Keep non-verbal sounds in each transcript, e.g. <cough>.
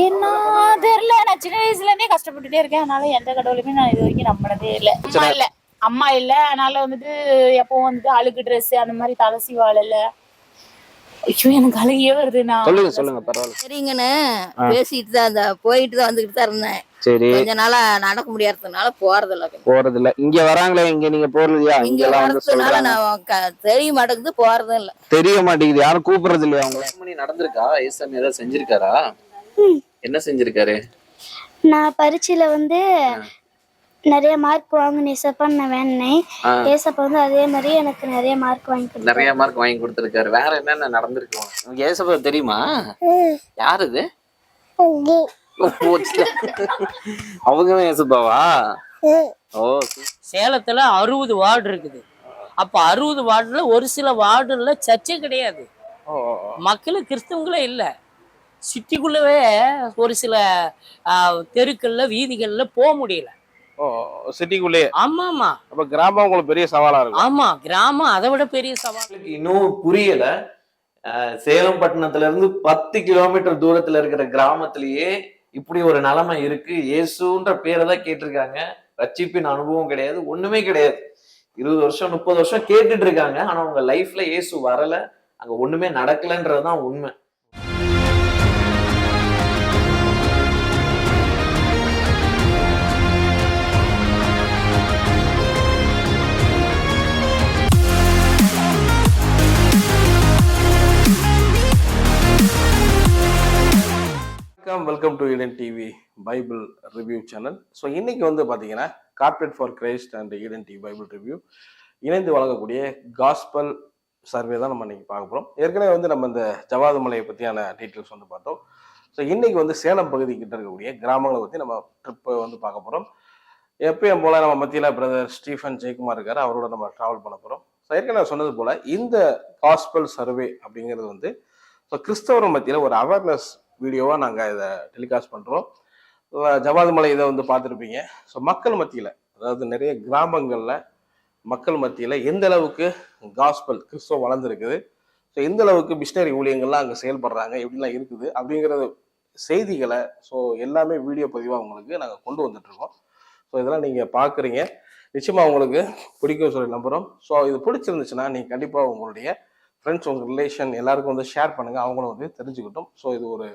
ஏன்னா தெரியல. நான் சின்ன வயசுல இருந்தே கஷ்டப்பட்டுட்டே இருக்கேன். அதனால எந்த கடவுளுமே நான் இது வரைக்கும் நம்பினதே இல்ல. அம்மா இல்ல. அம்மா இல்ல. அதனால வந்துட்டு எப்பவும் வந்துட்டு அழுக்கு ட்ரெஸ் அந்த மாதிரி தலை சீவாள் இல்ல. ஐயோ எனக்கு அழுகியே வருது நான். சொல்லுங்க சொல்லுங்க பரவாயில்ல. சரிங்கன்னு பேசிட்டு தான் இந்த போயிட்டு தான் வந்துகிட்டு தான் இருந்தேன். சரி. கொஞ்ச நாளா நடக்க முடியாததுனால போறது இல்ல போறது இல்ல இங்க வராங்களே இங்க நீங்க போறதுலையா இங்க இங்க எல்லாம் வந்து வரதுனால நான் தெரிய மாட்டேங்குது போறதும் இல்ல. தெரிய மாட்டேங்குது. யாரும் கூப்பிடுறது இல்லையா அவங்கள மணி நடந்திருக்கா ஏசாமி ஏதாவது செஞ்சிருக்காரா? என்ன செஞ்சிருக்காரு? நான் பரீட்சையில வந்து நிறைய மார்க் வாங்கணும் ஏசப்பான்னு நான் வேண்டினேன் ஆ. ஏசப்பா வந்து அதே மாதிரி எனக்கு நிறைய மார்க் வாங்கி கொடுத்தாரு. நிறைய மார்க் வாங்கி கொடுத்திருக்காரு. வேற என்னென்ன நடந்திருக்கு? உனக்கு ஏசப்பா தெரியுமா? யார் இது? அவங்க தான் ஏசப்பாவா? ஓ சேலத்துல அறுபது வார்டு இருக்குது. அப்ப அறுபது வார்டுல ஒரு சில வார்டுல சர்ச்சே கிடையாது. மக்கள் கிறிஸ்தவங்களே இல்ல. சிட்டிக்குள்ளவே ஒரு சில ஆஹ், தெருக்கள்ல வீதிகள்ல போக முடியல. ஓ சிட்டிக்குள்ளேயே ஆமா ஆமா அப்ப கிராமம் உங்களுக்கு பெரிய சவாலா இருக்கும். ஆமா கிராமம் அதை விட பெரிய சவால். இன்னும் புரியல. சேலம் பட்டணத்துல இருந்து பத்து கிலோமீட்டர் தூரத்துல இருக்கிற கிராமத்திலேயே இப்படி ஒரு நிலைமை இருக்கு. இயேசுன்ற பேரை தான் கேட்டிருக்காங்க. ரட்சிப்பின் அனுபவம் கிடையாது ஒண்ணுமே கிடையாது. இருபது வருஷம் முப்பது வருஷம் கேட்டுட்டு இருக்காங்க. ஆனா உங்க லைஃப்ல இயேசு வரல. அங்க ஒண்ணுமே நடக்கலன்றதுதான் உண்மை. Welcome to Eden TV Bible review channel so இன்னைக்கு வந்து பார்த்தீங்கன்னா corporate for Christ and Eden TV Bible review இணைந்து வழங்கக்கூடிய காஸ்பல் சர்வே தான் நம்ம இன்னைக்கு பார்க்க போகிறோம் ஏற்கனவே வந்து நம்ம இந்த ஜவாது மலையை பற்றியான டீட்டெயில்ஸ் வந்து பார்த்தோம். ஸோ இன்னைக்கு வந்து சேலம் பகுதி கிட்ட இருக்கக்கூடிய கிராமங்களை பற்றி நம்ம ட்ரிப்பை வந்து பார்க்க போகிறோம் எப்பயும் போல நம்ம மத்தியில் பிரதர் ஸ்டீஃபன் ஜெயக்குமார் இருக்கார். அவரோட நம்ம ட்ராவல் பண்ண போகிறோம் ஸோ ஏற்கனவே சொன்னது போல் இந்த காஸ்பல் சர்வே அப்படிங்கிறது வந்து ஸோ கிறிஸ்தவர் மத்தியில் ஒரு அவேர்னஸ் வீடியோவாக நாங்கள் இதை டெலிகாஸ்ட் பண்ணுறோம் ஜவாதுமலை இதை வந்து பார்த்துருப்பீங்க. ஸோ மக்கள் மத்தியில் அதாவது நிறைய கிராமங்களில் மக்கள் மத்தியில் எந்த அளவுக்கு காஸ்பல் கிறிஸ்தவம் வளர்ந்துருக்குது? ஸோ எந்த அளவுக்கு மிஷினரி ஊழியங்கள்லாம் அங்கே செயல்படுறாங்க? எப்படிலாம் இருக்குது? அப்படிங்கிறது செய்திகளை ஸோ எல்லாமே வீடியோ பதிவாக உங்களுக்கு நாங்கள் கொண்டு வந்துட்ருக்கோம் ஸோ இதெல்லாம் நீங்கள் பார்க்குறீங்க நிச்சயமாக உங்களுக்கு பிடிக்கும் சொல்லி நம்புகிறோம் ஸோ இது பிடிச்சிருந்துச்சுன்னா நீங்கள் கண்டிப்பாக உங்களுடைய ஃப்ரெண்ட்ஸ் உங்கள் ரிலேஷன் எல்லாருக்கும் வந்து ஷேர் பண்ணுங்கள் அவங்களும் வந்து தெரிஞ்சுக்கிட்டோம். ஸோ இது ஒரு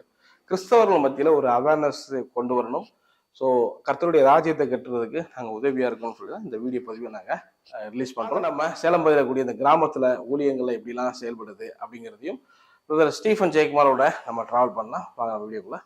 கிறிஸ்தவர்கள் மத்தியில் ஒரு அவேர்னஸ் கொண்டு வரணும். ஸோ கர்த்தருடைய ராஜ்யத்தை கட்டுறதுக்கு நாங்கள் உதவியாக இருக்கணும்னு சொல்லி தான் இந்த வீடியோ பதிவை நாங்கள் ரிலீஸ் பண்ணுறோம் நம்ம சேலம் பகுதியில் கூடிய இந்த கிராமத்தில் ஊழியங்களில் எப்படிலாம் செயல்படுது அப்படிங்கிறதையும் பிரதர் ஸ்டீஃபன் ஜெயக்குமாரோட நம்ம ட்ராவல் பண்ணலாம். வாங்க வீடியோக்குள்ள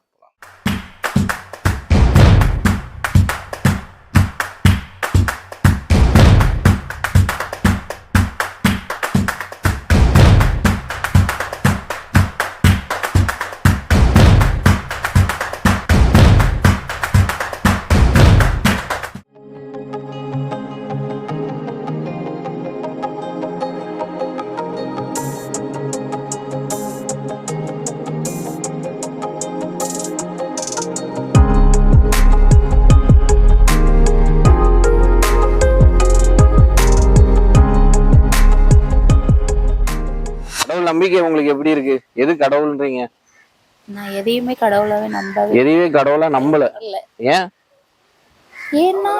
நம்பிக்கை உங்களுக்கு எப்படி இருக்கு? எது கடவுள்ன்றீங்க? நான் எதையுமே கடவுளாவே நம்பவே எதையுமே கடவுளா நம்பல. இல்ல. ஏன்? ஏன்னா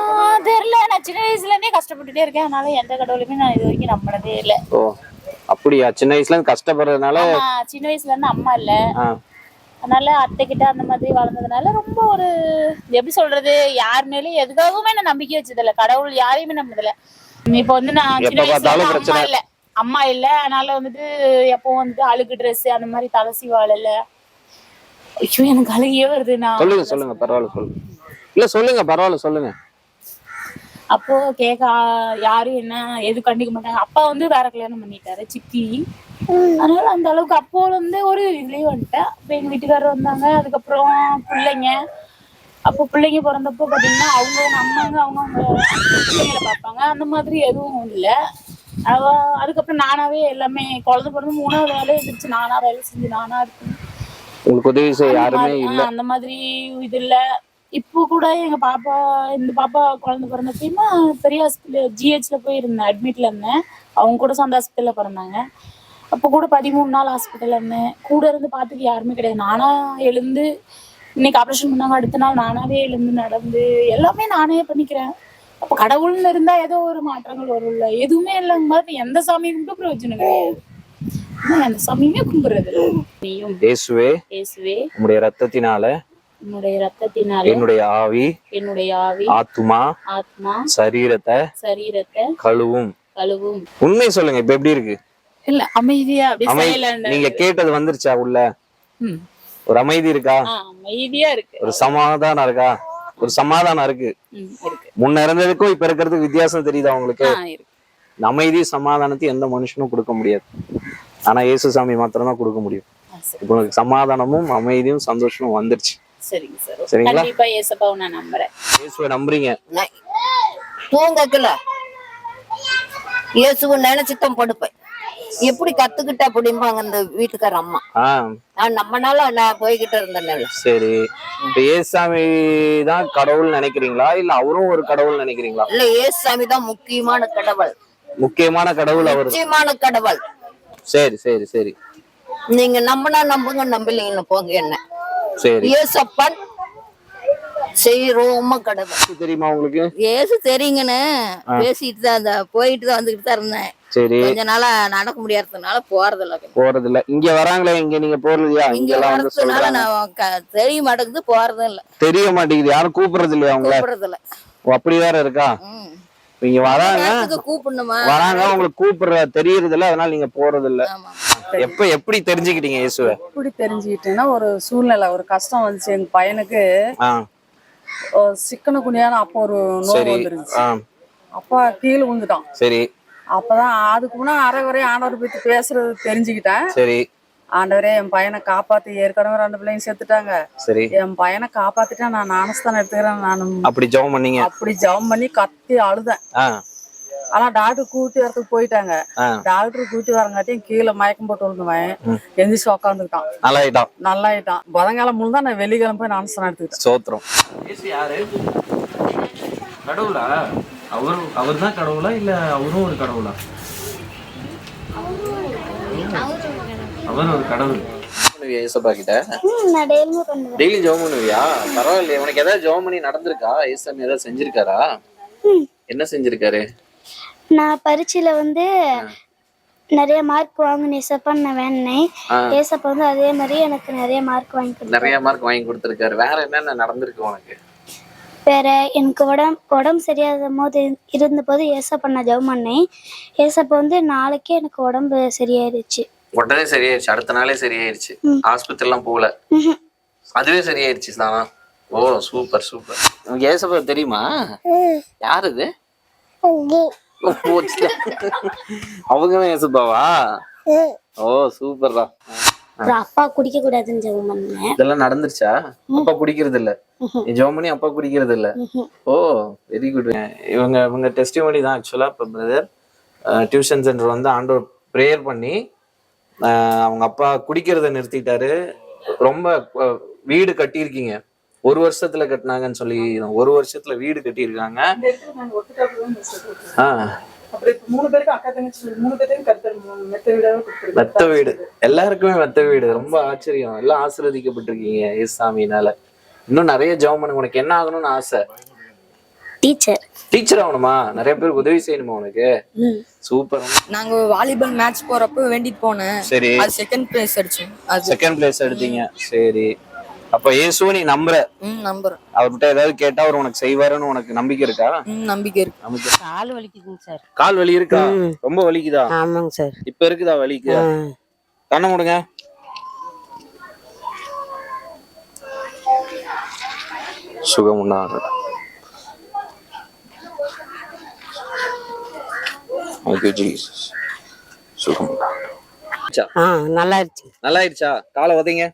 தெரியல. நான் சின்ன வயசுல இருந்தே கஷ்டப்பட்டுட்டே இருக்கேன். அதனால எந்த கடவுளுமே நான் இது வரைக்கும் நம்பினதே இல்ல. ஓ அப்படியா? சின்ன வயசுல இருந்து கஷ்டப்படுறதுனால சின்ன வயசுல இருந்து அம்மா இல்ல. அதனால அத்தை கிட்ட அந்த மாதிரி வளர்ந்ததுனால ரொம்ப ஒரு எப்படி சொல்றது யார் மேலயும் எதுக்காகவுமே நான் நம்பிக்கை வச்சதில்ல. கடவுள் யாரையுமே நம்பினதில்ல. இப்ப வந்து நான் சின்ன வயசுல அம்மா. இல்ல. அம்மா இல்ல. அதனால வந்துட்டு எப்பவும் வந்துட்டு அழுக்கு ட்ரெஸ் அந்த மாதிரி தலை சீவாள் இல்ல. ஐயோ எனக்கு அழுகியே வருது நான். சொல்லுங்க சொல்லுங்க பரவாயில்ல சொல்லுங்க. இல்ல சொல்லுங்க பரவாயில்ல சொல்லுங்க. அப்போ கேட்க ஆ- யாரும் என்ன எது கண்டிக்க மாட்டாங்க. அப்பா வந்து வேற கல்யாணம் பண்ணிட்டாரு சித்தி. அதனால அந்த அளவுக்கு அப்போல இருந்து ஒரு இதுலயே வந்துட்டேன். அப்ப எங்க வீட்டுக்காரர் வந்தாங்க அதுக்கப்புறம் பிள்ளைங்க. அப்போ பிள்ளைங்க பிறந்தப்போ பாத்தீங்கன்னா அவங்க அம்மாங்க அவங்க அவங்க பிள்ளைங்களை பார்ப்பாங்க. அந்த மாதிரி எதுவும் இல்லை. அவ அதுக்கப்புறம் நானாவே எல்லாமே குழந்தை பிறந்து மூணாவது வேலை இருந்துச்சு நானா வேலை செஞ்சு நானா இருக்கேன். உங்களுக்கு உதவி செய்ய யாருமே இல்ல? அந்த மாதிரி இது இல்ல. இப்போ கூட எங்க பாப்பா இந்த பாப்பா குழந்தை பிறந்தப்பயுமா பெரிய ஹாஸ்பிட்டல் ஜிஹெச்ல போய் இருந்தேன் அட்மிட்ல இருந்தேன். அவங்க கூட சொந்த ஹாஸ்பிட்டல்ல பிறந்தாங்க. அப்போ கூட பதிமூணு நாள் ஹாஸ்பிட்டல்ல இருந்தேன். கூட இருந்து பார்த்துக்க யாருமே கிடையாது. நானா எழுந்து இன்னைக்கு ஆப்ரேஷன் பண்ணாங்க அடுத்த நாள் நானாவே எழுந்து நடந்து எல்லாமே நானே பண்ணிக்கிறேன். அப்ப கடவுள்னு இருந்தா ஏதோ ஒரு மாற்றங்கள் வரும்ல எதுவுமே இல்லைங்க மாதிரி எந்த சாமி கும்பிட்டு பிரயோஜனம் கிடையாது எந்த சாமியுமே கும்பிடுறது. நீயும் இயேசுவே இயேசுவே உம்முடைய ரத்தத்தினால உன்னுடைய ரத்தத்தினால என்னுடைய ஆவி என்னுடைய ஆவி ஆத்துமா ஆத்மா சரீரத்தை சரீரத்தை கழுவும். கழுவும். உண்மை சொல்லுங்க இப்ப எப்படி இருக்கு? இல்ல அமைதியா அப்படி நீங்க. கேட்டது வந்துருச்சா உள்ள. ஒரு அமைதி இருக்கா? அமைதியா இருக்கு. ஒரு சமாதானம் இருக்கா? ஒரு சமாதானம் இருக்கு. முன்ன இருந்ததுக்கும் இப்ப இருக்கிறதுக்கு வித்தியாசம் தெரியுதா உங்களுக்கு? இருக்கு. இந்த அமைதி சமாதானத்தையும் எந்த மனுஷனும் கொடுக்க முடியாது. ஆனா இயேசு சாமி மாத்திரம் தான் கொடுக்க முடியும். இப்போ உனக்கு சமாதானமும் அமைதியும் சந்தோஷமும் வந்துருச்சு. சரிங்க சார். சரிங்களா? இயேசுவை நம்புறீங்க. தூங்கக்கல இயேசுவை நினைச்சுதான் படுப்பேன். எப்படி கத்துக்கிட்ட அப்படிம்பாங்க இந்த வீட்டுக்கார அம்மா. நான் நம்மனால நான் போய்கிட்டு இருந்தேன் சரி. இப்ப ஏசாமி தான் கடவுள் நினைக்கிறீங்களா? இல்ல அவரும் ஒரு கடவுள் நினைக்கிறீங்களா? இல்ல ஏசாமி தான் முக்கியமான கடவுள். முக்கியமான கடவுள் அவர். நிச்சயமான கடவுள். சரி சரி சரி. நீங்க நம்பினா நம்புங்க நம்பலீங்கன்னு போங்க என்ன. சரி. ஏசப்பன் செய்யறோம கடவுள். தெரியுமா உங்களுக்கு? ஏசு தெரியுங்கன்னு பேசிட்டு தான் அந்த போயிட்டு தான் வந்துகிட்டு தான் இருந்தேன். சரி. கொஞ்ச நாளா நடக்க முடியாததுனால போறது இல்ல போறது இல்ல இங்க வராங்களே இங்க நீங்க போறதுலையா இங்க இங்க எல்லாம் வந்து வரதுனால சொல்றாங்க. நான் தெரிய மாட்டேங்குது போறதும் இல்ல. தெரிய மாட்டேங்குது. யாரும் கூப்பிடுறது இல்லையா அவங்கள கூப்பிடுறது இல்ல அப்படி வேற இருக்கா? ம். இங்க வராங்க. கூப்பிடணுமா? வராங்க உங்களுக்கு கூப்பிடுற தெரியறது இல்ல அதனால நீங்க போறது இல்ல எப்ப எப்படி தெரிஞ்சுக்கிட்டீங்க இயேசுவ? எப்படி தெரிஞ்சுக்கிட்டேன்னா ஒரு சூழ்நிலை ஒரு கஷ்டம் வந்துச்சு. எங்க பையனுக்கு சிக்கன குனியான அப்போ ஒரு நோய் வந்துருச்சு அப்பா கீழே விழுந்துட்டான். சரி. அப்பதான் அதுக்கு முன்னா அரை வரையும் ஆண்டவர் பத்தி பேசுறது தெரிஞ்சுக்கிட்டேன். சரி. ஆண்டவரே என் பையனை காப்பாத்தி ஏற்கனவே ரெண்டு பிள்ளைங்க செத்துட்டாங்க. சரி. என் பையனை காப்பாத்திட்டா நான் ஞானஸ்தானம் எடுத்துக்கிறேன் நான் அப்படி ஜெபம் பண்ணீங்க. அப்படி ஜெபம் பண்ணி கத்தி அழுதேன். ஆனா டாக்டர் கூட்டி வரதுக்கு போயிட்டாங்க. டாக்டர் கூட்டி வரங்காட்டியும் கீழே மயக்கம் போட்டு விழுந்துவன். எந்திரிச்சு உக்காந்துக்கிட்டான் நல்லாயிட்டான். நல்லாயிட்டான். புதன்கிழமை முழுதான் நான் வெள்ளிக்கிழமை போய் ஞானஸ்தானம் எடுத்துக்கிட்டேன். சோத்திரம். கடவுளா? அவர் அவர் தான் கடவுளா இல்ல அவரும் ஒரு கடவுளா? அவர் ஒரு கடவுள். பண்ணுவியா ஏசப்பா கிட்ட? டெய்லி ஜெபம் பண்ணுவியா பரவாயில்லையே. உனக்கு ஏதாவது பண்ணி நடந்திருக்கா? ஏசாமி ஏதாவது செஞ்சிருக்காரா? என்ன செஞ்சிருக்காரு? நான் பரீட்சையில வந்து நிறைய மார்க் வாங்கினேன் ஏசப்பான்னு நான் வேண்டினேன் ஆ. ஏசப்பா வந்து அதே மாதிரி எனக்கு நிறைய மார்க் வாங்கி கொடுத்தாரு. நிறைய மார்க் வாங்கி கொடுத்திருக்காரு. வேற என்னென்ன நடந்திருக்கு உனக்கு? வேற எனக்கு உடம்பு உடம்பு சரியாத போது இருந்த போது ஏசப்பா நான் ஜெபம் பண்ணேன். ஏசப்பா வந்து நாளைக்கே எனக்கு உடம்பு சரியாயிருச்சு. உடனே சரியாயிருச்சு. அடுத்த நாளே சரியாயிருச்சு. ஆஸ்பத்திரி எல்லாம் போகல. அதுவே சரியாயிருச்சு தானா? Oh super super. ஏசப்பா தெரியுமா? யார் இது. அவங்க ஏசப்பாவா ஓ சூப்பர்டா. அப்பா குடிக்க கூடாதுன்னு ஜெபம் பண்ணேன். இதெல்லாம் நடந்துருச்சா? அப்பா குடிக்கிறது இல்ல ஜெபம் பண்ணி அப்பா குடிக்கிறது இல்ல ஓ வெரி குட் இவங்க இவங்க டெஸ்டிமோனி தான் ஆக்சுவலா இப்போ பிரதர் டியூஷன் சென்டர் வந்து ஆண்டவர் ப்ரேயர் பண்ணி அவங்க அப்பா குடிக்கிறத நிறுத்திட்டாரு. ரொம்ப வீடு கட்டியிருக்கீங்க. ஒரு வருஷத்துல கட்டினாங்கன்னு சொல்லி ஒரு வருஷத்துல வீடு கட்டியிருக்காங்க. மெத்த வீடு. எல்லாருக்குமே மெத்த வீடு. ரொம்ப ஆச்சரியம். எல்லாம் ஆசீர்வதிக்கப்பட்டிருக்கீங்க ஏசாமினால இன்னும் நிறைய ஜெபம் பண்ணுங்க. உனக்கு என்ன ஆகணும்னு ஆசை? டீச்சர். டீச்சர் ஆகணுமா? நிறைய பேருக்கு உதவி செய்யணுமா உனக்கு? சூப்பர். நாங்க வாலிபால் மேட்ச் போறப்ப வேண்டிட்டு போனேன். சரி. அது செகண்ட் பிளேஸ் அடிச்சோம். அது செகண்ட் பிளேஸ் எடுத்தீங்க சரி. அப்ப இயேசுவை நீ நம்புற? ம் நம்புறேன். அவர்கிட்ட ஏதாவது கேட்டா அவர் உனக்கு செய்வாருன்னு உனக்கு நம்பிக்கை இருக்கா? ம் நம்பிக்கை இருக்கு. நம்பிக்கை. கால் வலிக்குதுங்க சார். கால் வலி இருக்கா? ரொம்ப வலிக்குதா? ஆமாங்க சார். இப்ப இருக்குதா வலிக்கு? கண்ணை முடுங்க. சுகம் உண்டாகட்டும் Jesus. சுகம் உண்டாகட்டும். ஆ நல்லா இருந்துச்சு நல்லா ஆயிடுச்சா காலை வதைங்க.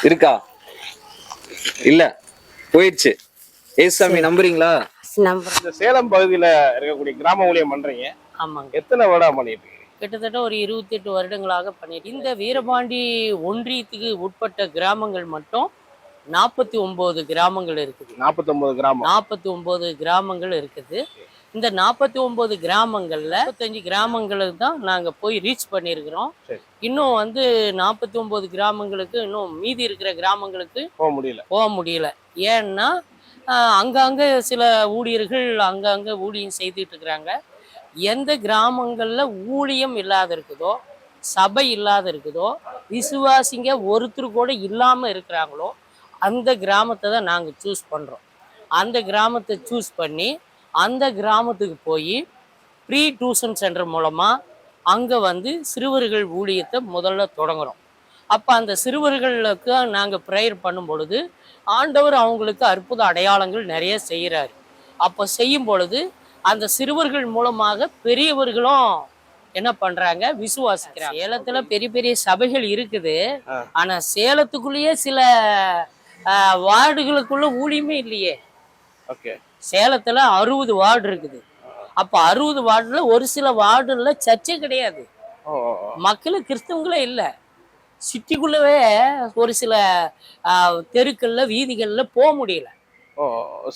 இருக்கா? இல்ல. போயிடுச்சு. ஏசாமி நம்புறீங்களா? இந்த சேலம் பகுதியில இருக்கக்கூடிய கிராம ஊழியம் பண்றீங்க. ஆமாங்க. எத்தனை வருடா பண்ணிட்டு இருக்கீங்க கிட்டத்தட்ட ஒரு இருபத்தி எட்டு வருடங்களாக பண்ணிட்டு இந்த வீரபாண்டி ஒன்றியத்துக்கு உட்பட்ட கிராமங்கள் மட்டும் நாற்பத்தி ஒன்பது கிராமங்கள் இருக்குது. நாற்பத்தொன்பது கிராமம். நாற்பத்தி ஒன்பது கிராமங்கள் இருக்குது. இந்த நாற்பத்தி ஒன்பது கிராமங்கள்ல முப்பத்தஞ்சு கிராமங்களுக்கு தான் நாங்க போய் ரீச் பண்ணியிருக்கிறோம். இன்னும் வந்து நாற்பத்தி ஒன்பது கிராமங்களுக்கு இன்னும் மீதி இருக்கிற கிராமங்களுக்கு போக முடியல. போக முடியல. ஏன்னா அங்கங்க சில ஊழியர்கள் அங்கங்க ஊழியம் செய்துட்டு இருக்கிறாங்க. எந்த கிராமங்கள்ல ஊழியம் இல்லாத இருக்குதோ சபை இல்லாத இருக்குதோ விசுவாசிங்க ஒருத்தர் கூட இல்லாம இருக்கிறாங்களோ அந்த கிராமத்தை தான் நாங்கள் சூஸ் பண்றோம். அந்த கிராமத்தை சூஸ் பண்ணி அந்த கிராமத்துக்கு போய் ப்ரீ டியூஷன் சென்டர் மூலமா அங்க வந்து சிறுவர்கள் ஊழியத்தை முதல்ல தொடங்குறோம். அப்போ அந்த சிறுவர்களுக்கு நாங்கள் ப்ரேயர் பண்ணும் பொழுது ஆண்டவர் அவங்களுக்கு அற்புத அடையாளங்கள் நிறைய செய்கிறாரு அப்போ செய்யும் பொழுது அந்த சிறுவர்கள் மூலமாக பெரியவர்களும் என்ன பண்றாங்க? விசுவாசிக்கிறாங்க. சேலத்துல பெரிய பெரிய சபைகள் இருக்குது. ஆனா சேலத்துக்குள்ளேயே சில வார்டுகளுக்குள்ள ஊழியமே இல்லையே. ஓகே. சேலத்துல அறுபது வார்டு இருக்குது. அப்ப அறுபது வார்டுல ஒரு சில வார்டுல சர்ச்சே கிடையாது. மக்கள் கிறிஸ்தவங்களே இல்லை. சிட்டிக்குள்ளவே ஒரு சில தெருக்கள்ல வீதிகள்ல போக முடியல. ஓ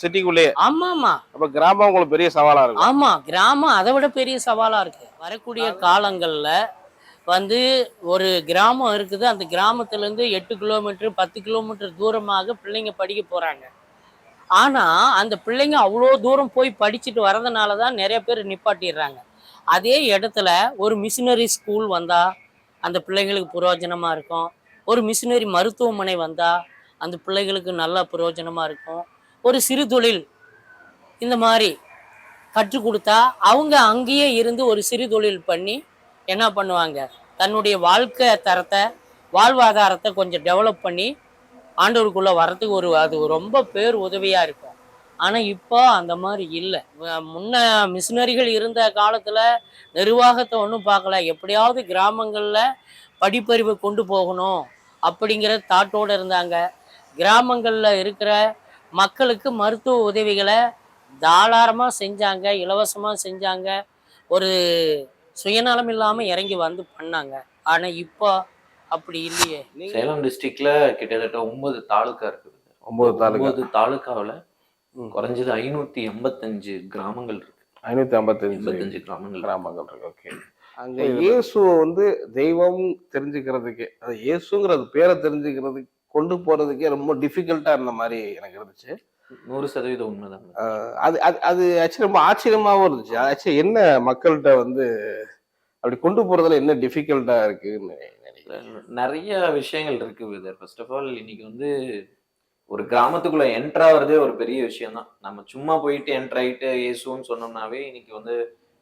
சிட்டிக்குள்ளேயே ஆமா ஆமா அப்ப கிராமம் உங்களுக்கு பெரிய சவாலா இருக்கும். ஆமா கிராமம் அதை விட பெரிய சவாலா இருக்கு. வரக்கூடிய காலங்கள்ல வந்து ஒரு கிராமம் இருக்குது. அந்த கிராமத்துல இருந்து எட்டு கிலோமீட்டர் பத்து கிலோமீட்டர் தூரமாக பிள்ளைங்க படிக்க போறாங்க. ஆனா அந்த பிள்ளைங்க அவ்வளோ தூரம் போய் படிச்சுட்டு வரதுனால தான் நிறைய பேர் நிப்பாட்டிடுறாங்க. அதே இடத்துல ஒரு மிஷினரி ஸ்கூல் வந்தா அந்த பிள்ளைங்களுக்கு பிரயோஜனமா இருக்கும். ஒரு மிஷினரி மருத்துவமனை வந்தா அந்த பிள்ளைகளுக்கு நல்ல பிரயோஜனமா இருக்கும். ஒரு சிறு தொழில் இந்த மாதிரி கற்றுக் கொடுத்தா அவங்க அங்கேயே இருந்து ஒரு சிறு தொழில் பண்ணி என்ன பண்ணுவாங்க? தன்னுடைய வாழ்க்கை தரத்தை வாழ்வாதாரத்தை கொஞ்சம் டெவலப் பண்ணி ஆண்டவருக்குள்ளே வரத்துக்கு ஒரு அது ரொம்ப பேர் உதவியாக இருக்கும். ஆனால் இப்போ அந்த மாதிரி இல்லை. முன்ன மிஷினரிகள் இருந்த காலத்தில் நிர்வாகத்தை ஒன்றும் பார்க்கல. எப்படியாவது கிராமங்களில் படிப்பறிவை கொண்டு போகணும் அப்படிங்கிற தாட்டோடு இருந்தாங்க. கிராமங்களில் இருக்கிற மக்களுக்கு மருத்துவ உதவிகளை தாராளமாக செஞ்சாங்க இலவசமாக செஞ்சாங்க. ஒரு சுயநலம் இல்லாமல் இறங்கி வந்து பண்ணாங்க. ஆனால் இப்போ அப்படி இல்லையே. சேலம் டிஸ்ட்ரிக்ட்ல கிட்டத்தட்ட ஒன்பது தாலுக்கா இருக்குது. ஒன்பது தாலுகா ஒன்பது தாலுக்காவுல. குறைஞ்சது ஐநூத்தி எண்பத்தஞ்சு கிராமங்கள் இருக்கு. ஐநூத்தி ஐம்பத்தஞ்சு எண்பத்தஞ்சு கிராமங்கள். கிராமங்கள் இருக்கு ஓகே அங்க இயேசுவை வந்து தெய்வம் தெரிஞ்சுக்கிறதுக்கு அது இயேசுங்கிறது பேரை தெரிஞ்சுக்கிறதுக்கு கொண்டு போறதுக்கே ரொம்ப டிஃபிகல்ட்டா இருந்த மாதிரி எனக்கு இருந்துச்சு. நூறு சதவீதம் உண்மைதான். அது அது அது ஆக்சுவலி ரொம்ப ஆச்சரியமாவும் இருந்துச்சு. ஆக்சுவலி என்ன மக்கள்கிட்ட வந்து அப்படி கொண்டு போறதுல என்ன டிஃபிகல்ட்டா இருக்குன்னு நினைக்கிறேன் நிறைய விஷயங்கள் இருக்கு விதர் ஃபர்ஸ்ட் ஆஃப் ஆல் இன்னைக்கு வந்து ஒரு கிராமத்துக்குள்ள என்டர் ஆகுறதே ஒரு பெரிய விஷயம் தான் நம்ம சும்மா போயிட்டு என்டர் ஆயிட்டு இயேசுன்னு சொன்னோம்னாவே இன்னைக்கு வந்து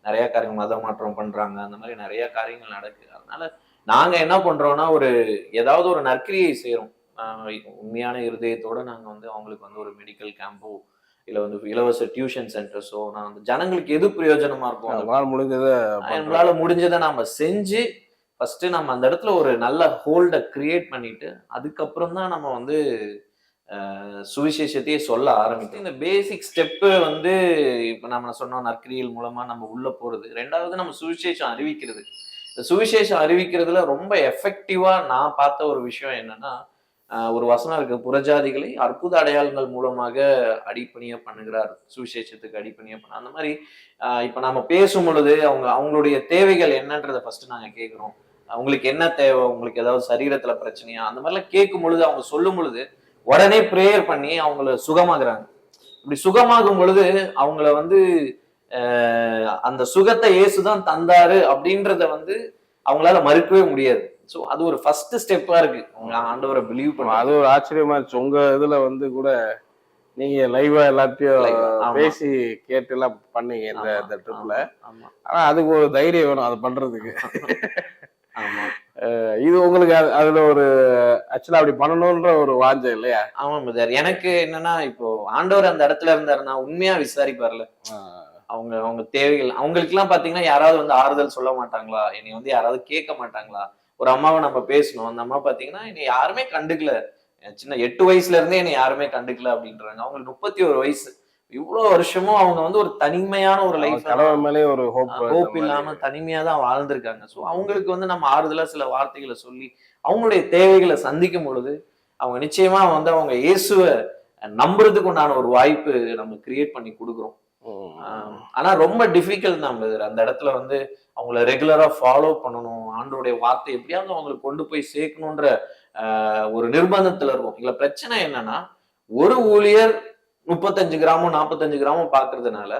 நிறைய காரியங்கள் மத மாற்றம் பண்றாங்க அந்த மாதிரி நிறைய காரியங்கள் நடக்குது அதனால நாங்க என்ன பண்றோம்னா ஒரு ஏதாவது ஒரு நற்கிரியை செய்யறோம் உண்மையான இருதயத்தோட நாங்க வந்து அவங்களுக்கு வந்து ஒரு மெடிக்கல் கேம்போ இல்ல வந்து இலவச டியூஷன் சென்டர்ஸோ நான் வந்து ஜனங்களுக்கு எது பிரயோஜனமா இருக்கும்? முடிஞ்சதை பண்றோம். நம்மளால முடிஞ்சதை நாம செஞ்சு ஃபஸ்ட்டு நம்ம அந்த இடத்துல ஒரு நல்ல ஹோல்டை க்ரியேட் பண்ணிட்டு அதுக்கப்புறம் தான் நம்ம வந்து சுவிசேஷத்தையே சொல்ல ஆரம்பிக்கும் இந்த பேசிக் ஸ்டெப்பு வந்து இப்போ நம்ம சொன்னோம் நற்கிரியல் மூலமாக நம்ம உள்ளே போகிறது ரெண்டாவது நம்ம சுவிசேஷம் அறிவிக்கிறது. இந்த சுவிசேஷம் அறிவிக்கிறதுல ரொம்ப எஃபெக்டிவாக நான் பார்த்த ஒரு விஷயம் என்னன்னா ஒரு வசனம் இருக்கு. புறஜாதிகளை அற்புத அடையாளங்கள் மூலமாக அடிப்பணிய பண்ணுகிறார். சுவிசேஷத்துக்கு அடிப்பணிய பண்ண அந்த மாதிரி இப்போ இப்ப நாம பேசும் பொழுது அவங்க அவங்களுடைய தேவைகள் என்னன்றதை ஃபர்ஸ்ட் நாங்க கேட்கிறோம். அவங்களுக்கு என்ன தேவை? உங்களுக்கு ஏதாவது சரீரத்துல பிரச்சனையா? அந்த மாதிரிலாம் கேட்கும் பொழுது அவங்க சொல்லும் பொழுது உடனே ப்ரேயர் பண்ணி அவங்கள சுகமாகறாங்க. இப்படி சுகமாகும் பொழுது அவங்கள வந்து அந்த சுகத்தை இயேசுதான் தந்தாரு அப்படின்றத வந்து அவங்களால மறுக்கவே முடியாது. ஸோ அது ஒரு ஃபர்ஸ்ட் ஸ்டெப்பா இருக்கு. அவங்க ஆண்டவரை பிலீவ் அது பண்ணுவாங்க ஒரு ஆச்சரியமா இருந்துச்சு உங்க இதுல வந்து கூட நீங்க லைவா எல்லாத்தையும். பேசி கேட்டு எல்லாம் பண்ணீங்க இந்த இந்த ட்ரிப்ல ஆனா அதுக்கு ஒரு தைரியம் வேணும் அதை பண்றதுக்கு. <laughs> இது உங்களுக்கு அது- அதுல ஒரு ஆக்சுவலா அப்படி பண்ணணும்ன்ற ஒரு வாஞ்சம் இல்லையா? ஆமா பிரதர் எனக்கு என்னன்னா இப்போ ஆண்டவர் அந்த இடத்துல இருந்தாருன்னா உண்மையா விசாரிப்பார்ல. அவங்க அவங்க தேவைகள். அவங்களுக்கு எல்லாம் பாத்தீங்கன்னா யாராவது வந்து ஆறுதல் சொல்ல மாட்டாங்களா? என்னை வந்து யாராவது கேட்க மாட்டாங்களா? ஒரு அம்மாவை நம்ம பேசணும். அந்த அம்மா பாத்தீங்கன்னா என்னை யாருமே கண்டுக்கல. சின்ன எட்டு வயசுல இருந்தே என்னை யாருமே கண்டுக்கல அப்படின்றாங்க. அவங்களுக்கு முப்பத்தி ஒரு வயசு. இவ்வளவு வருஷமும் அவங்க வந்து ஒரு தனிமையான ஒரு லைஃப் மேலே ஒரு ஹோப் இல்லாம தனிமையா தான் வாழ்ந்திருக்காங்க. ஸோ அவங்களுக்கு வந்து நம்ம ஆறுதலா சில வார்த்தைகளை சொல்லி அவங்களுடைய தேவைகளை சந்திக்கும் பொழுது அவங்க நிச்சயமா வந்து அவங்க இயேசுவை நம்புறதுக்கு உண்டான ஒரு வாய்ப்பு நம்ம கிரியேட் பண்ணி கொடுக்குறோம். ஆனா ரொம்ப டிஃபிகல்ட் தான். அந்த இடத்துல வந்து அவங்கள ரெகுலரா ஃபாலோ பண்ணணும். ஆண்டோடைய வார்த்தை எப்படியாவது அவங்களுக்கு கொண்டு போய் சேர்க்கணுன்ற ஒரு நிர்பந்தத்துல இருக்கும் இதுல பிரச்சனை என்னன்னா ஒரு ஊழியர் முப்பத்தஞ்சு கிராமம் நாற்பத்தஞ்சு கிராமம் பாக்குறதுனால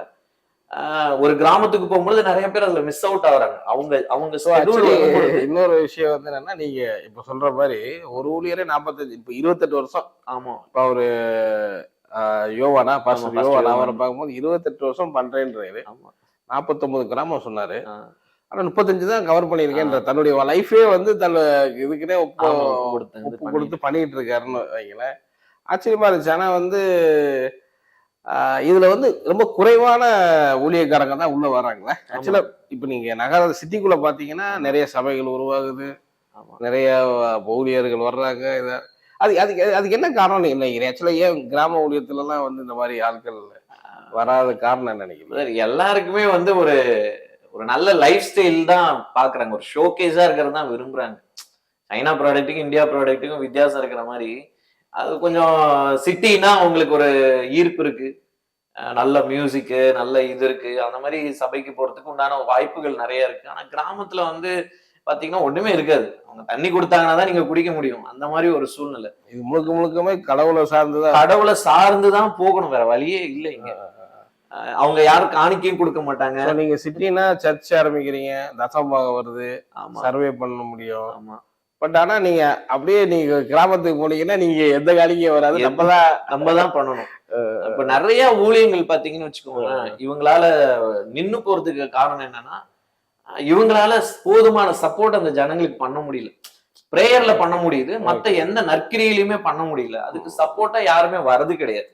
ஒரு கிராமத்துக்கு போகும்போது நிறைய பேர் அதுல மிஸ் அவுட் ஆகுறாங்க. அவங்க அவங்க இன்னொரு விஷயம் வந்து என்னன்னா நீங்க இப்ப சொல்ற மாதிரி ஒரு ஊழியரே நாற்பத்தஞ்சு இப்ப இருபத்தெட்டு வருஷம். ஆமா. இப்ப அவரு ஆஹ், யோவானா பாஸ்டர் யோவானா. அவரை பார்க்கும்போது இருபத்தெட்டு வருஷம் பண்றேன்றாரு. நாற்பத்தொன்பது கிராமம் சொன்னாரு. ஆஹ் ஆனா முப்பத்தஞ்சு தான் கவர் பண்ணியிருக்கேன். தன்னுடைய லைஃபே வந்து தன் இதுக்குன்னே ஒப்பு கொடுத்து ஒப்பு கொடுத்து பண்ணிட்டு இருக்காருன்னு வைங்களேன். ஆச்சரியமா இருந்துச்சு. ஆனா வந்து இதுல வந்து ரொம்ப குறைவான ஊழியக்காரங்க தான் உள்ள வராங்களே. ஆக்சுவலா இப்ப நீங்க நகர சிட்டிக்குள்ள பாத்தீங்கன்னா நிறைய சபைகள் உருவாகுது. நிறைய ஊழியர்கள் வர்றாங்க. இத அது அதுக்கு அதுக்கு என்ன காரணம் நீங்க நினைக்கிறீங்க ஆக்சுவலா ஏன் கிராம ஊழியத்துல எல்லாம் வந்து இந்த மாதிரி ஆட்கள் வராத காரணம் brother, எல்லாருக்குமே வந்து ஒரு ஒரு நல்ல லைஃப் ஸ்டைல் தான் பாக்குறாங்க. ஒரு ஷோகேஸா இருக்கிறது தான் விரும்புறாங்க. சைனா ப்ராடக்ட்டுக்கும் இந்தியா ப்ராடக்ட்டுக்கும் வித்தியாசம் இருக்கிற மாதிரி அது கொஞ்சம் சிட்டினா அவங்களுக்கு ஒரு ஈர்ப்பு இருக்கு. நல்ல மியூசிக்கு நல்ல இது இருக்கு. அந்த மாதிரி சபைக்கு போறதுக்கு உண்டான வாய்ப்புகள் நிறைய இருக்கு. ஆனா கிராமத்துல வந்து பாத்தீங்கன்னா ஒண்ணுமே இருக்காது. அவங்க தண்ணி கொடுத்தாங்கன்னா தான் நீங்க குடிக்க முடியும். அந்த மாதிரி ஒரு சூழ்நிலை. இது முழுக்க முழுக்கமே கடவுளை சார்ந்துதான். கடவுளை சார்ந்துதான் போகணும். வேற வழியே இல்லை இங்க. அவங்க யாரும் காணிக்கையும் கொடுக்க மாட்டாங்க. நீங்க சிட்டினா சர்ச் ஆரம்பிக்கிறீங்க தசம்பாகம் வருது சர்வே பண்ண முடியும். ஆமா. பட் ஆனா நீங்க அப்படியே நீங்க கிராமத்துக்கு போனீங்கன்னா நீங்க எந்த காலிக்கும் வராது. நம்ம தான் நம்ம தான் பண்ணணும். இப்ப நிறைய ஊழியங்கள் பாத்தீங்கன்னு வச்சுக்கோங்களேன் இவங்களால நின்னு போறதுக்கு காரணம் என்னன்னா இவங்களால போதுமான சப்போர்ட் அந்த ஜனங்களுக்கு பண்ண முடியல. பிரேயர்ல பண்ண முடியுது மத்த எந்த நற்கிரியிலுமே பண்ண முடியல. அதுக்கு சப்போர்ட்டா யாருமே வர்றது கிடையாது.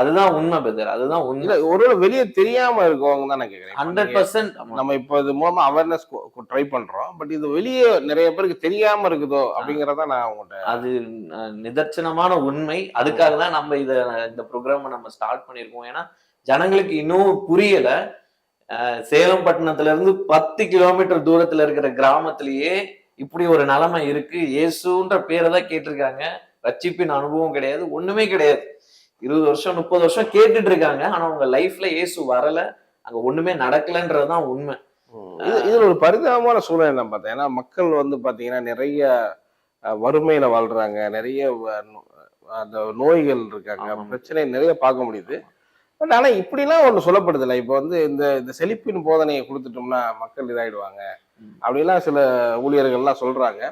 அதுதான் உண்மை பெதர் அதுதான் உண்மை. ஒருவேளை வெளியே தெரியாம இருக்கவங்க தான் நான் கேக்குறேன். இப்ப ஹண்ட்ரட் பர்சன்ட் நம்ம இப்போ இது மூலமா அவேர்னஸ் ட்ரை பண்றோம். பட் இது வெளியே நிறைய பேருக்கு தெரியாம இருக்குதோ அப்படிங்கறத நான் உங்கள்கிட்ட அது நிதர்சனமான உண்மை. அதுக்காக தான் நம்ம இத இந்த ப்ரோக்ராம நம்ம ஸ்டார்ட் பண்ணியிருக்கோம். ஏன்னா ஜனங்களுக்கு இன்னும் புரியல. சேலம் பட்டணத்துல இருந்து பத்து கிலோமீட்டர் தூரத்துல இருக்கிற கிராமத்திலேயே இப்படி ஒரு நிலைமை இருக்கு. இயேசுன்ற பேரை தான் கேட்டிருக்காங்க. ரட்சிப்பின் அனுபவம் கிடையாது. ஒண்ணுமே கிடையாது. இருபது வருஷம் முப்பது வருஷம் கேட்டுட்டு இருக்காங்க ஆனா உங்க லைஃப்ல இயேசு வரல. அங்க ஒண்ணுமே நடக்கலன்றதுதான் உண்மை. இது இதுல ஒரு பரிதாபமான சூழ்நிலை நான் பார்த்தேன் ஏன்னா மக்கள் வந்து பாத்தீங்கன்னா நிறைய வறுமையில வாழ்றாங்க. நிறைய அந்த நோய்கள் இருக்காங்க. பிரச்சனை நிறைய பார்க்க முடியுது. பட் ஆனா இப்படிலாம் ஒண்ணு சொல்லப்படுதில்ல இப்போ வந்து இந்த இந்த செழிப்பின் போதனையை கொடுத்துட்டோம்னா மக்கள் இதாயிடுவாங்க. அப்படிலாம் சில ஊழியர்கள்லாம் சொல்றாங்க.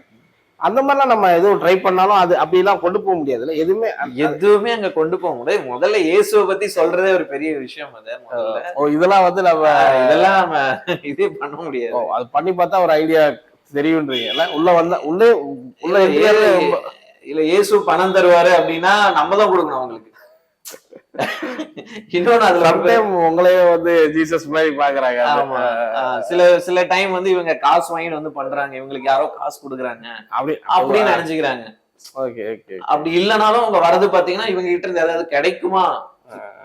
அந்த மாதிரிலாம் நம்ம எதுவும் ட்ரை பண்ணாலும் அது அப்படிலாம் கொண்டு போக முடியாதுல்ல? எதுவுமே எதுவுமே அங்க கொண்டு போக முடியாது. முதல்ல இயேசுவை பத்தி சொல்றதே ஒரு பெரிய விஷயம் அது. ஓ இதெல்லாம் வந்து நம்ம இதெல்லாம் நம்ம இதே பண்ண முடியாது. ஓ, அது பண்ணி பார்த்தா ஒரு ஐடியா தெரியுன்றீங்கல்ல? உள்ள வந்தா உள்ளே உள்ள இல்ல இயேசு பணம் தருவாரு அப்படின்னா நம்ம தான் கொடுக்கணும் அவங்களுக்கு. இன்னொன்னு உங்களையே வந்து ஜீசஸ் மாதிரி பாக்குறாங்க. ஆமா. சில சில டைம் வந்து இவங்க காசு வாங்கிட்டு வந்து பண்றாங்க. இவங்களுக்கு யாரோ காசு கொடுக்குறாங்க. அப்படி அப்படின்னு நினைச்சுக்கிறாங்க. அப்படி இல்லைனாலும் அவங்க வரது பாத்தீங்கன்னா இவங்க கிட்ட இருந்து ஏதாவது கிடைக்குமா?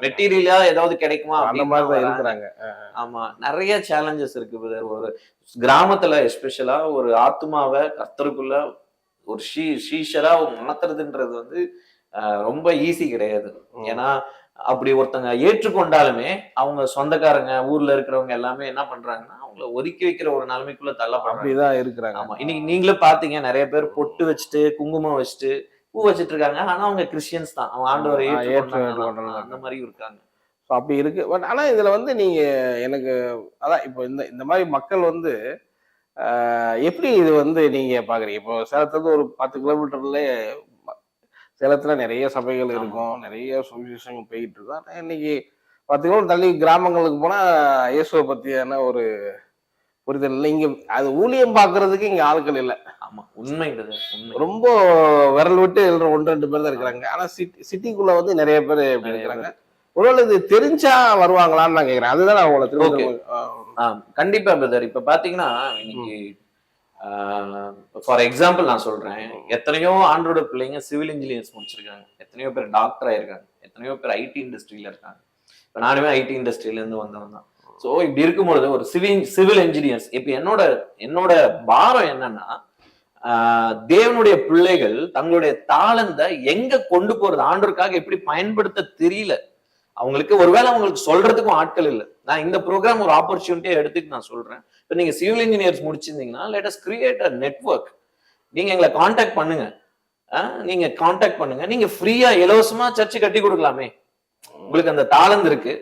மெட்டீரியலா ஏதாவது கிடைக்குமா? அந்த மாதிரி. இருக்கிறாங்க. ஆமா. நிறைய சேலஞ்சஸ் இருக்கு. ஒரு கிராமத்துல எஸ்பெஷலா ஒரு ஆத்மாவை கர்த்தருக்குள்ள ஒரு ஷீ ஷீஷரா மாத்துறதுன்றது வந்து ரொம்ப ஈஸி கிடையாது. ஏன்னா அப்படி ஒருத்தங்க ஏற்றுக்கொண்டாலுமே அவங்க சொந்தக்காரங்க ஊர்ல இருக்கிறவங்க எல்லாமே என்ன பண்றாங்கன்னா அவங்கள ஒதுக்கி வைக்கிற ஒரு நிலைமைக்குள்ள தள்ளப்படுறாங்க. அப்படிதான் இருக்கிறாங்க. ஆமா. இன்னைக்கு நீங்களும் பாத்தீங்க நிறைய பேர் பொட்டு வச்சுட்டு குங்குமம் வச்சுட்டு பூ வச்சிட்டு இருக்காங்க. ஆனா அவங்க கிறிஸ்டியன்ஸ் தான். அவங்க ஆண்டவரை ஏற்றுக்கொண்டாங்க. அந்த மாதிரி இருக்காங்க. ஸோ அப்படி இருக்கு. பட் ஆனா இதுல வந்து நீங்க எனக்கு அதான் இப்போ இந்த இந்த மாதிரி மக்கள் வந்து ஆஹ், எப்படி இது வந்து நீங்க பாக்குறீங்க? இப்போ சேலத்துல இருந்து ஒரு பத்து கிலோமீட்டர்ல சேலத்துல நிறைய சபைகள் இருக்கும். நிறைய சுவிசேஷங்கள் போயிட்டு இருக்கும் ஆனா இன்னைக்கு கிலோமீட்டர் தள்ளி கிராமங்களுக்கு போனா இயேசுவை பத்தியான ஒரு புரிதல் இல்லை. இங்க அது ஊழியம் பாக்குறதுக்கு இங்க ஆட்கள் இல்லை. ஆமா உண்மைன்றது உண்மை. ரொம்ப விரல் விட்டு ஒன்று ரெண்டு பேர் தான் இருக்கிறாங்க. ஆனா சிட்டி சிட்டிக்குள்ள வந்து நிறைய பேர் இப்படி இருக்கிறாங்க. ஒருவேளை இது தெரிஞ்சா வருவாங்களான்னு நான் கேக்குறேன். அதுதான் ஆ, கண்டிப்பா பிரதர் இப்ப பாத்தீங்கன்னா இன்னைக்கு ஃபார் எக்ஸாம்பிள் நான் சொல்றேன் எத்தனையோ ஆண்டோட பிள்ளைங்க சிவில் இன்ஜினியர்ஸ் முடிச்சிருக்காங்க. எத்தனையோ பேர் டாக்டர் ஆயிருக்காங்க. எத்தனையோ பேர் ஐடி இண்டஸ்ட்ரியில இருக்காங்க. இப்போ நானுமே ஐடி இண்டஸ்ட்ரியில இருந்து வந்தவன் தான். ஸோ இப்படி இருக்கும்பொழுது ஒரு சிவில் சிவில் இன்ஜினியர்ஸ் இப்போ என்னோட என்னோட பாரம் என்னன்னா தேவனுடைய பிள்ளைகள் தங்களுடைய தாளந்தை எங்க கொண்டு போறது ஆண்டோருக்காக எப்படி பயன்படுத்த தெரியல. அவங்களுக்கு ஒருவேளை அவங்களுக்கு சொல்றதுக்கும் ஆட்கள் இல்லை. நான் இந்த ப்ரோக்ராம் ஒரு ஆப்பர்ச்சுனிட்டியா எடுத்துட்டு நான் சொல்றேன். இப்போ நீங்க civil engineers முடிச்சிருந்தீங்கன்னா let us create a network நீங்க எங்களை காண்டாக்ட் பண்ணுங்க. நீங்க காண்டாக்ட் பண்ணுங்க. நீங்க ஃப்ரீயா இலவசமா சர்ச்சு கட்டி கொடுக்கலாமே. உங்களுக்கு அந்த தாளந்து இருக்கு.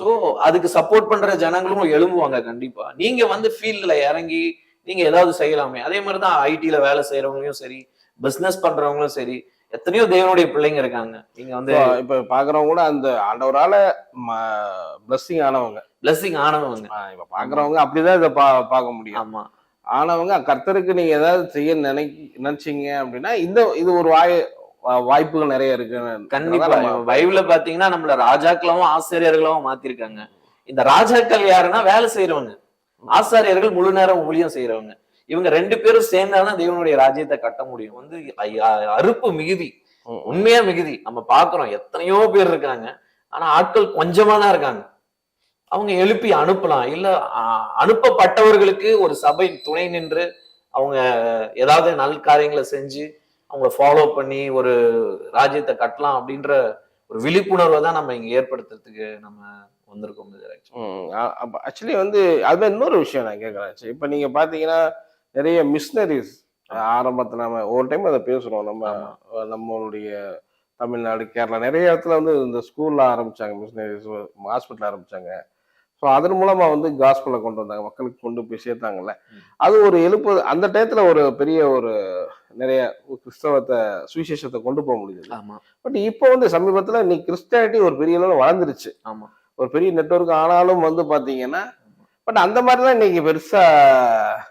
சோ அதுக்கு சப்போர்ட் பண்ற ஜனங்களும் எழும்புவாங்க கண்டிப்பா. நீங்க வந்து ஃபீல்ட்ல இறங்கி நீங்க ஏதாவது செய்யலாமே. அதே மாதிரிதான் ஐடில வேலை செய்யறவங்களையும் சரி பிசினஸ் பண்றவங்களும் சரி எத்தனையோ தேவனுடைய பிள்ளைங்க இருக்காங்க. நீங்க வந்து இப்ப பாக்குறவங்க கூட அந்த ஆண்டவரால பிளஸ்ஸிங் ஆனவங்க. பிளஸிங் ஆனவங்க. இப்ப பாக்குறவங்க அப்படிதான் இதை பா பார்க்க முடியும். ஆமா. ஆனவங்க கர்த்தருக்கு நீங்க ஏதாவது செய்ய நினை நினைச்சீங்க அப்படின்னா இந்த இது ஒரு வாய் வாய்ப்புகள் நிறைய இருக்கு. கண்டிப்பா. பைபிள்ல பாத்தீங்கன்னா நம்மள ராஜாக்களாவும் ஆசிரியர்களாவும் மாத்திருக்காங்க. இந்த ராஜாக்கள் யாருன்னா வேலை செய்யறவங்க ஆசாரியர்கள் முழு நேரம் ஊழியம் செய்யறவங்க இவங்க ரெண்டு பேரும் சேர்ந்தாதான் தேவனுடைய ராஜ்யத்தை கட்ட முடியும். வந்து அறுப்பு மிகுதி உண்மையா மிகுதி. நம்ம பாக்குறோம் எத்தனையோ பேர் இருக்காங்க. ஆனா ஆட்கள் கொஞ்சமா தான் இருக்காங்க. அவங்க எழுப்பி அனுப்பலாம். இல்ல அனுப்பப்பட்டவர்களுக்கு ஒரு சபை துணை நின்று அவங்க ஏதாவது நல் காரியங்களை செஞ்சு அவங்கள ஃபாலோ பண்ணி ஒரு ராஜ்யத்தை கட்டலாம் அப்படின்ற ஒரு விழிப்புணர்வை தான் நம்ம இங்க ஏற்படுத்துறதுக்கு நம்ம வந்திருக்கோம். ஆக்சுவலி வந்து அது இன்னொரு விஷயம் நான் கேட்கறேன். இப்ப நீங்க பாத்தீங்கன்னா நிறைய மிஷினரிஸ் ஆரம்பத்துல நம்ம ஒரு டைம் அதை பேசுறோம். நம்ம நம்மளுடைய தமிழ்நாடு கேரளா நிறைய இடத்துல வந்து இந்த ஸ்கூல்ல ஆரம்பிச்சாங்க மிஷினரிஸ் ஹாஸ்பிட்டல் ஆரம்பிச்சாங்க. ஸோ அதன் மூலமா வந்து காஸ்பலை கொண்டு வந்தாங்க. மக்களுக்கு கொண்டு போய் சேர்த்தாங்கல்ல. அது ஒரு எழுப்பு அந்த டயத்துல ஒரு பெரிய ஒரு நிறைய கிறிஸ்தவத்தை சுவிசேஷத்தை கொண்டு போக முடியுது பட் இப்போ வந்து சமீபத்துல நீ கிறிஸ்டியானிட்டி ஒரு பெரிய அளவில் வளர்ந்துருச்சு. ஆமா. ஒரு பெரிய நெட்வொர்க் ஆனாலும் வந்து பாத்தீங்கன்னா பட் அந்த மாதிரிலாம் இன்னைக்கு பெருசா ஆமா.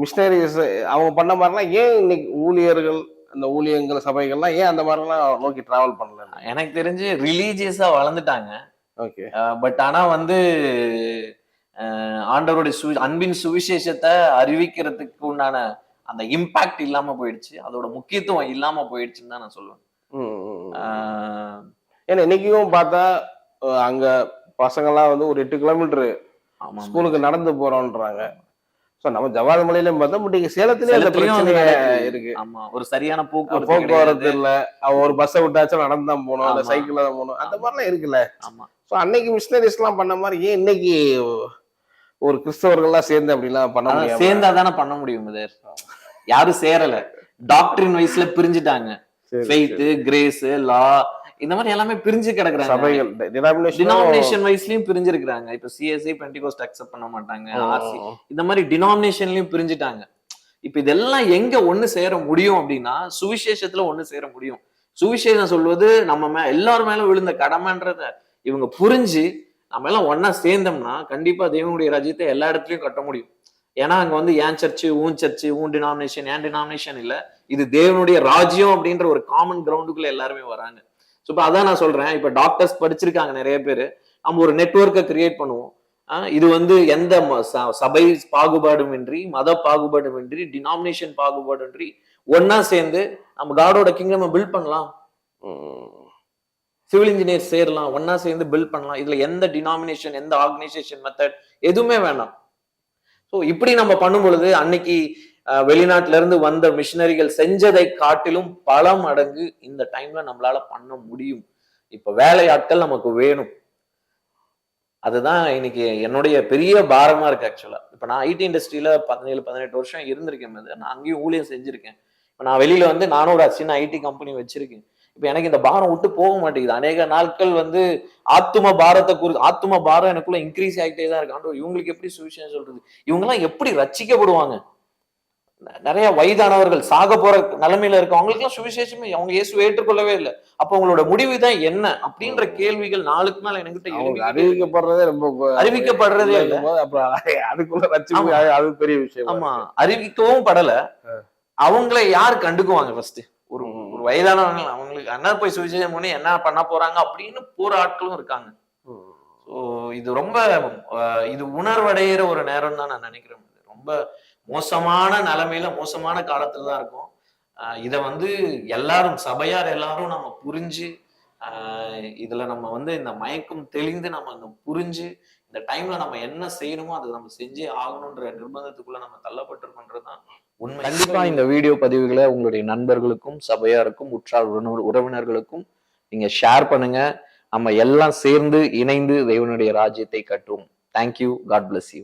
மிஷினரிஸ் அவங்க பண்ண மாதிரிலாம் ஏன் இன்னைக்கு ஊழியர்கள் அந்த ஊழியங்கள் சபைகள்லாம் ஏன் அந்த மாதிரிலாம் நோக்கி டிராவல் பண்ணல? எனக்கு தெரிஞ்சு ரிலீஜியஸா வளர்ந்துட்டாங்க. ஓகே பட் ஆனா வந்து ஆண்டவருடைய சு அன்பின் சுவிசேஷத்தை அறிவிக்கிறதுக்கு உண்டான அந்த இம்பாக்ட் இல்லாம போயிடுச்சு. அதோட முக்கியத்துவம் இல்லாம போயிடுச்சுன்னு தான் நான் சொல்லுவேன். ஏன்னா இன்னைக்கும் பார்த்தா அங்க பசங்கள்லாம் வந்து ஒரு எட்டு கிலோமீட்டர் ஸ்கூலுக்கு நடந்து போறோம்ன்றாங்க ஸோ நம்ம ஜவாத மலையிலும் பார்த்தா இங்க சேலத்திலேயே அந்த பிரச்சனை. இருக்கு. ஆமா ஒரு சரியான போக்குவரத்து போக்குவரத்து. இல்ல. ஒரு பஸ்ஸை விட்டாச்சும் நடந்து தான் போகணும் ஆமா. சைக்கிள்ல தான் போகணும். அந்த மாதிரிலாம் இருக்குல்ல. ஆமா. ஸோ அன்னைக்கு மிஷினரிஸ் எல்லாம் பண்ண மாதிரி ஏன் இன்னைக்கு ஒரு கிறிஸ்தவர்கள்லாம் சேர்ந்து அப்படிலாம் பண்ண முடியாது சேர்ந்தா தானே பண்ண முடியும் முதர் யாரும் சேரல. டாக்டரின் வயசுல பிரிஞ்சுட்டாங்க. ஃபெய்த் கிரேஸ் லா இந்த மாதிரி எல்லாமே பிரிஞ்சு கிடக்குறாங்க. சபைகள் டினாமினேஷன் வைஸ்லயும் பிரிஞ்சிருக்கிறாங்க. இப்ப சிஎஸ்சி பென்டிகோஸ்ட் அக்செப்ட் பண்ண மாட்டாங்க ஆர்சி இந்த மாதிரி டினாமினேஷன்லயும் பிரிஞ்சுட்டாங்க. இப்ப இதெல்லாம் எங்க ஒண்ணு சேர முடியும் அப்படின்னா சுவிசேஷத்துல ஒண்ணு சேர முடியும். சுவிசேஷம் சொல்வது நம்ம மே எல்லாரும் மேல விழுந்த கடமைன்றத இவங்க புரிஞ்சு நம்ம எல்லாம் ஒண்ணா சேர்ந்தோம்னா கண்டிப்பா தேவனுடைய ராஜ்யத்தை எல்லா இடத்துலயும் கட்ட முடியும். ஏன்னா அங்க வந்து ஏன் சர்ச்சு ஊன் சர்ச்சு ஊன் டினாமினேஷன் ஏன் டினாமினேஷன் இல்ல. இது தேவனுடைய ராஜ்யம் அப்படின்ற ஒரு காமன் கிரவுண்டுக்குள்ள எல்லாருமே வராங்க. ஸோ இப்போ அதான் நான் சொல்றேன். இப்போ டாக்டர்ஸ் படிச்சிருக்காங்க நிறைய பேர். நம்ம ஒரு நெட்வொர்க்கை கிரியேட் பண்ணுவோம். இது வந்து எந்த ச- சபை பாகுபாடுமின்றி மத பாகுபாடுமின்றி டினாமினேஷன் பாகுபாடுமின்றி ஒன்னா சேர்ந்து நம்ம காடோட கிங்டம் பில்ட் பண்ணலாம். சிவில் இன்ஜினியர் சேரலாம். ஒன்னா சேர்ந்து பில்ட் பண்ணலாம். இதுல எந்த டினாமினேஷன் எந்த ஆர்கனைசேஷன் மெத்தட் எதுவுமே வேண்டாம் ஸோ இப்படி நம்ம பண்ணும் பொழுது அன்னைக்கு அஹ், வெளிநாட்டுல இருந்து வந்த மிஷினரிகள் செஞ்சதை காட்டிலும் பல மடங்கு இந்த டைம்ல நம்மளால பண்ண முடியும். இப்ப வேலையாட்கள் நமக்கு வேணும். அதுதான் இன்னைக்கு என்னுடைய பெரிய பாரமா இருக்கு ஆக்சுவலா இப்ப நான் ஐடி இண்டஸ்ட்ரியில பதினேழு பதினெட்டு வருஷம் இருந்திருக்கேன். நான் அங்கேயும் ஊழியம் செஞ்சிருக்கேன். இப்ப நான் வெளியில வந்து நானும் ஒரு சின்ன ஐடி கம்பெனி வச்சிருக்கேன். இப்ப எனக்கு இந்த பாரம் விட்டு போக மாட்டேங்குது. அநேக நாட்கள் வந்து ஆத்தும பாரத்தை குறி ஆத்தும பாரம் எனக்குள்ள இன்க்ரீஸ் ஆகிட்டே தான் இருக்கு. இவங்களுக்கு எப்படி சுவிசேஷம் சொல்றது? இவங்கெல்லாம் எப்படி ரச்சிக்கப்படுவாங்க நிறைய வயதானவர்கள் சாக போற நிலைமையில இருக்கு அவங்களுக்குலாம் சுவிசேஷமே அவங்க இயேசு ஏற்றுக்கொள்ளவே இல்லை. அப்ப அவங்களோட முடிவு தான் என்ன அப்படின்ற கேள்விகள் நாளுக்கு மேல இருக்கு. அறிவிக்கப்படுறதே ரொம்ப அறிவிக்கப்படுறதே இல்ல. அப்புறம் அதுக்குள்ள. அது- பெரிய விஷயம். ஆமா. அறிவிக்கவும் படல. அவங்கள யார் கண்டுக்குவாங்க ஃபர்ஸ்ட் ஒரு. ஒரு வயதானவங்க அவங்களுக்கு என்ன போய் சுவிசேஷம் பண்ணி என்ன பண்ண போறாங்க அப்படின்னு போற ஆட்களும் இருக்காங்க. ஸோ இது ரொம்ப இது உணர்வடைகிற ஒரு நேரம் தான் நான் நினைக்கிறேன். ரொம்ப மோசமான நிலைமையில மோசமான காலத்துல தான் இருக்கும். இதை வந்து எல்லாரும் சபையார் எல்லாரும் நம்ம புரிஞ்சு இதுல நம்ம வந்து இந்த மயக்கம் தெளிந்து நம்ம புரிஞ்சு இந்த டைம்ல நம்ம என்ன செய்யணுமோ அதை நம்ம செஞ்சே ஆகணுன்ற நிர்பந்தத்துக்குள்ள நம்ம தள்ளப்பட்டிருக்கோன்றதுதான் உண்மை. கண்டிப்பா இந்த வீடியோ பதிவுகளை உங்களுடைய நண்பர்களுக்கும் சபையாருக்கும் உற்றார் உறவினர்- உறவினர்களுக்கும் நீங்க ஷேர் பண்ணுங்க. நம்ம எல்லாம் சேர்ந்து இணைந்து தேவனுடைய ராஜ்யத்தை கட்டுவோம். Thank you God bless you